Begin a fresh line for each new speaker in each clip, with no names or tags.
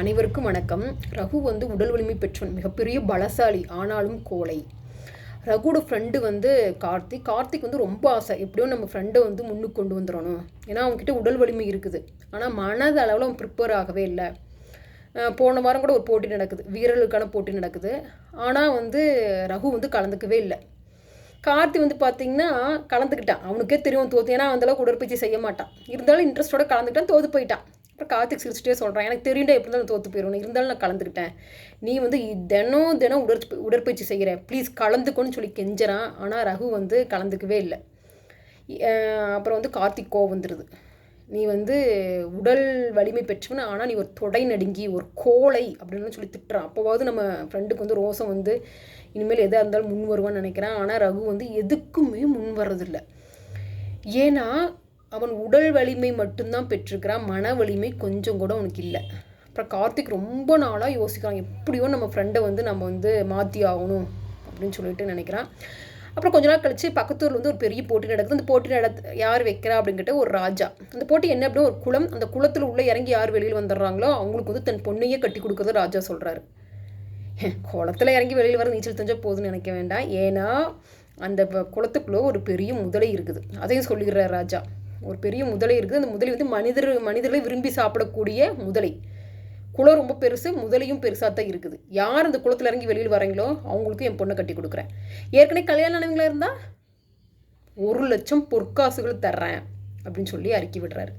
அனைவருக்கும் வணக்கம். ரகு வந்து உடல் வலிமை பெற்றவன் மிகப்பெரிய பலசாலி ஆனாலும் கோழை. ரகுவோட ஃப்ரெண்டு வந்து கார்த்திக். கார்த்திக் வந்து ரொம்ப ஆசை. எப்படியும் நம்ம ஃப்ரெண்டை வந்து முன்னுக்கு கொண்டு வந்துடணும். ஏன்னா அவங்ககிட்ட உடல் வலிமை இருக்குது. ஆனால் மனது அளவில் அவன் ப்ரிப்பேர் ஆகவே இல்லை. போன வாரம் கூட ஒரு போட்டி நடக்குது. வீரர்களுக்கான போட்டி நடக்குது. ஆனால் வந்து ரகு வந்து கலந்துக்கவே இல்லை. கார்த்தி வந்து பார்த்திங்கன்னா கலந்துக்கிட்டான். அவனுக்கே தெரியும் தோத்து. ஏன்னா அந்தளவுக்கு உடற்பயிற்சி செய்ய மாட்டான். இருந்தாலும் இன்ட்ரெஸ்ட்டோட கலந்துக்கிட்டான் தோத்து போயிட்டான். அப்புறம் கார்த்திக் சிரிச்சிட்டே சொல்கிறான் எனக்கு தெரியுண்டா எப்படி இருந்தாலும் தோற்று போயிடும் இருந்தாலும் நான் கலந்துக்கிட்டேன். நீ வந்து தினம் தினம் உடற் உடற்பயிற்சி செய்கிற ப்ளீஸ் கலந்துக்கோன்னு சொல்லி கெஞ்சுறான். ஆனால் ரகு வந்து கலந்துக்கவே இல்லை. அப்புறம் வந்து கார்த்திக் கோவம் வந்துடுது நீ வந்து உடல் வலிமை பெற்றவன். ஆனால் நீ ஒரு தொடை நடுங்கி ஒரு கோழை அப்படின்னு சொல்லி திட்டுறான். அப்போவாவது நம்ம ஃப்ரெண்டுக்கு வந்து ரோசம் வந்து இனிமேல் எதாக இருந்தாலும் முன் வருவான்னு நினைக்கிறான். ஆனால் ரகு வந்து எதுக்குமே முன் வர்றதில்லை. ஏன்னா அவன் உடல் வலிமை மட்டும்தான் பெற்றிருக்கிறான் மன வலிமை கொஞ்சம் கூட அவனுக்கு இல்லை. அப்புறம் கார்த்திக் ரொம்ப நாளாக யோசிக்கிறான் எப்படியோ நம்ம ஃப்ரெண்டை வந்து நம்ம வந்து மாற்றி ஆகணும் அப்படின்னு சொல்லிட்டு நினைக்கிறான். அப்புறம் கொஞ்ச நாள் கழிச்சு பக்கத்தூரில் வந்து ஒரு பெரிய போட்டி நடக்குது. அந்த போட்டி நட யார் வைக்கிறா அப்படிங்கிட்ட ஒரு ராஜா. அந்த போட்டி என்ன அப்படின்னா ஒரு குளம் அந்த குளத்தில் உள்ளே இறங்கி யார் வெளியில் வந்துடுறாங்களோ அவங்களுக்கு வந்து தன் பொண்ணையே கட்டி கொடுக்குறத ராஜா சொல்கிறாரு குளத்தில் இறங்கி வெளியில் வர நீச்சல் தெரிஞ்சால் போதும்னு நினைக்க வேண்டாம். ஏன்னா அந்த குளத்துக்குள்ளே ஒரு பெரிய முதலை இருக்குது. அதையும் சொல்லிடுறார் ராஜா. ஒரு பெரிய முதலை இருக்குது. அந்த முதலை வந்து மனிதர் மனிதர்களை விரும்பி சாப்பிடக்கூடிய முதலை. குளம் ரொம்ப பெருசு முதலையும் பெருசாக தான் இருக்குது. யார் அந்த குளத்தில் இறங்கி வெளியில் வரீங்களோ அவங்களுக்கு என் பொண்ணை கட்டி கொடுக்குறேன். ஏற்கனவே கல்யாணம் ஆனவங்களா இருந்தால் ஒரு லட்சம் பொற்காசுகள் தர்றேன் அப்படின்னு சொல்லி அறிக்கை விடுறாரு.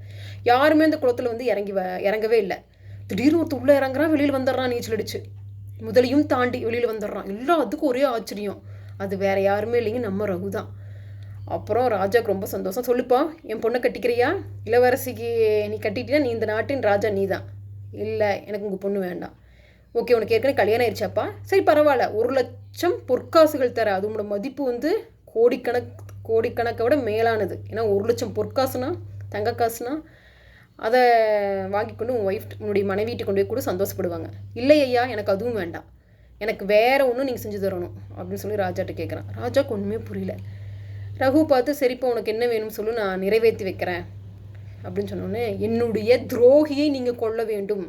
யாருமே அந்த குளத்தில் வந்து இறங்கி வ இறங்கவே இல்லை. திடீர்னு ஒருத்தர் உள்ளே இறங்குறான் வெளியில் வந்துடுறான் நீச்சல் அடிச்சு முதலையும் தாண்டி வெளியில் வந்துடுறான். எல்லாத்துக்கும் ஒரே ஆச்சரியம். அது வேற யாருமே இல்லைங்க நம்ம ரகு தான். அப்புறம் ராஜாவுக்கு ரொம்ப சந்தோஷம். சொல்லுப்பா என் பொண்ணை கட்டிக்கிறியா? இளவரசிக்கு நீ கட்டிட்டினா நீ இந்த நாட்டின் ராஜா நீ தான் இல்லை எனக்கு உங்கள் பொண்ணு வேண்டாம். ஓகே உனக்கு ஏற்கனவே கல்யாணம் ஆயிடுச்சாப்பா சரி பரவாயில்ல. ஒரு லட்சம் பொற்காசுகள் தர. அதோட மதிப்பு வந்து கோடிக்கணக்கு கோடிக்கணக்கை விட மேலானது. ஏன்னா ஒரு லட்சம் பொற்காசுனா தங்க காசுனா அதை வாங்கி கொண்டு உன் ஒய்ஃப் உன்னுடைய மனைவிட்டு கொண்டு போய் கூட சந்தோஷப்படுவாங்க. இல்லை ஐயா எனக்கு அதுவும் வேண்டாம். எனக்கு வேறு ஒன்றும் நீங்கள் செஞ்சு தரணும். அப்படின்னு சொல்லி ராஜாட்ட கேட்குறான் ராஜாக்கு ஒன்றுமே புரியல. ரகு பார்த்து சரிப்பா உனக்கு என்ன வேணும்னு சொல்லு நான் நிறைவேற்றி வைக்கிறேன். அப்படின்னு சொன்னோன்னே என்னுடைய துரோகியை நீங்கள் கொல்ல வேண்டும்.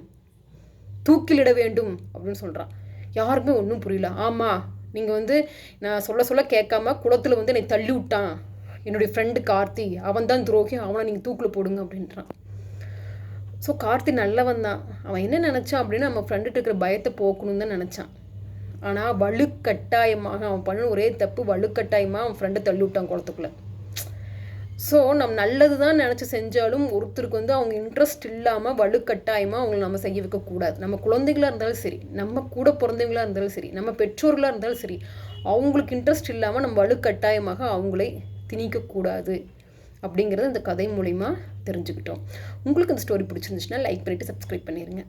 தூக்கிலிட வேண்டும் அப்படின்னு சொல்கிறான் யாருக்குமே ஒன்றும் புரியல. ஆமாம் நீங்கள் வந்து நான் சொல்ல சொல்ல கேட்காம குளத்தில் வந்து என்னை தள்ளி விட்டான். என்னுடைய ஃப்ரெண்டு கார்த்தி அவன் தான் துரோகி அவனை நீங்கள் தூக்கில் போடுங்க அப்படின்றான். ஸோ கார்த்தி நல்லவன் தான் அவன் என்ன நினச்சான் அப்படின்னு நம்ம ஃப்ரெண்டுகிட்ட இருக்கிற பயத்தை போக்கணும்னு தான் நினச்சான். ஆனால் வலுக்கட்டாயமாக அவன் பண்ண ஒரே தப்பு வலுக்கட்டாயமாக அவன் ஃப்ரெண்டை தள்ளி விட்டான் குளத்துக்குள்ளே. ஸோ நம்ம நல்லது தான் நினச்சி செஞ்சாலும் ஒருத்தருக்கு வந்து அவங்க இன்ட்ரெஸ்ட் இல்லாமல் வலுக்கட்டாயமாக அவங்கள நம்ம செய்ய வைக்கக்கூடாது நம்ம குழந்தைகளாக இருந்தாலும் சரி நம்ம கூட பிறந்தவங்களாக இருந்தாலும் சரி நம்ம பெற்றோர்களாக இருந்தாலும் சரி அவங்களுக்கு இன்ட்ரெஸ்ட் இல்லாமல் நம்ம வலுக்கட்டாயமாக அவங்களை திணிக்கக்கூடாது அப்படிங்கிறத இந்த கதை மூலிமா தெரிஞ்சுக்கிட்டோம். உங்களுக்கு இந்த ஸ்டோரி பிடிச்சிருந்துச்சுன்னா லைக் பண்ணிவிட்டு சப்ஸ்கிரைப் பண்ணிடுங்க